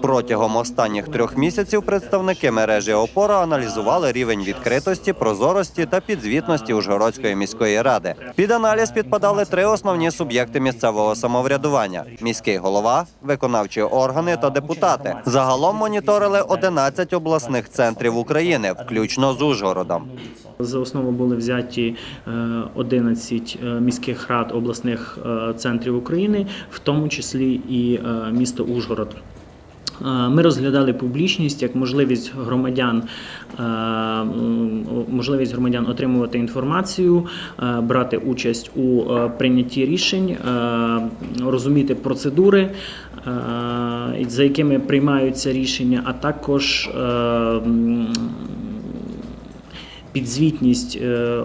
Протягом останніх трьох місяців представники мережі Опора аналізували рівень відкритості, прозорості та підзвітності Ужгородської міської ради. Під аналіз підпадали три основні суб'єкти місцевого самоврядування: міський голова, виконавчі органи та депутати. Загалом моніторили 11 обласних центрів України, включно з Ужгородом. За основу були взяті е, 11 е, міських рад обласних е, центрів України, в тому числі і е, місто Ужгород. Е, Ми розглядали публічність як можливість громадян, е, можливість громадян отримувати інформацію, е, брати участь у прийнятті рішень, розуміти процедури, за якими приймаються рішення, а також підзвітність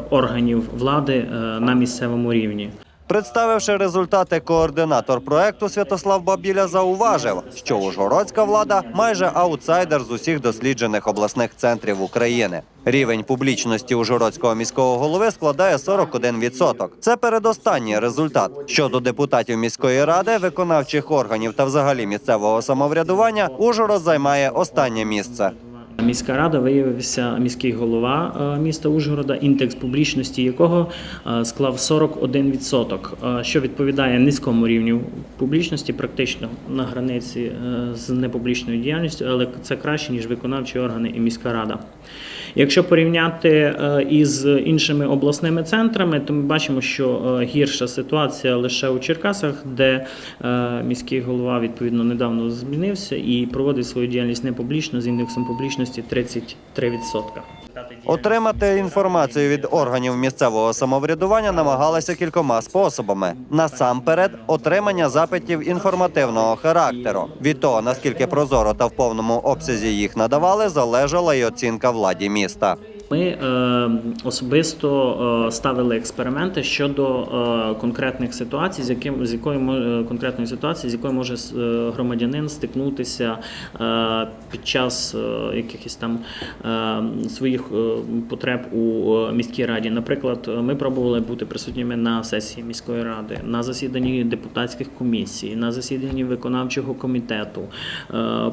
органів влади на місцевому рівні. Представивши результати, координатор проекту Святослав Бабіля зауважив, що Ужгородська влада майже аутсайдер з усіх досліджених обласних центрів України. Рівень публічності Ужгородського міського голови складає 41%. Це передостанній результат. Щодо депутатів міської ради, виконавчих органів та взагалі місцевого самоврядування, Ужгород займає останнє місце. Міська рада виявився міський голова е, міста Ужгорода, індекс публічності якого е, склав 41%, е, що відповідає низькому рівню публічності, практично на границі з непублічною діяльністю, але це краще ніж виконавчі органи і міська рада. Якщо порівняти із іншими обласними центрами, то ми бачимо, що гірша ситуація лише у Черкасах, де міський голова відповідно недавно змінився і проводить свою діяльність не публічно з індексом публічності 33%. Отримати інформацію від органів місцевого самоврядування намагалися кількома способами. Насамперед, отримання запитів інформативного характеру. Від того наскільки прозоро та в повному обсязі їх надавали, залежала й оцінка владі міста. Ми е, особисто е, ставили експерименти щодо е, конкретних ситуацій, з яким з якою конкретної ситуації, з якою може громадянин стикнутися під час якихось там своїх потреб у міській раді. Наприклад, ми пробували бути присутніми на сесії міської ради, на засіданні депутатських комісій, на засіданні виконавчого комітету.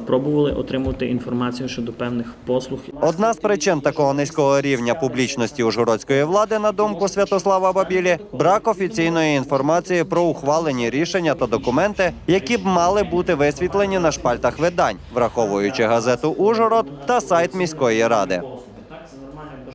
Пробували отримувати інформацію щодо певних послуг. Одна з причин такого низького рівня публічності ужгородської влади, на думку Святослава Бабілі, брак офіційної інформації про ухвалені рішення та документи, які б мали бути висвітлені на шпальтах видань, враховуючи газету Ужгород та сайт міської ради.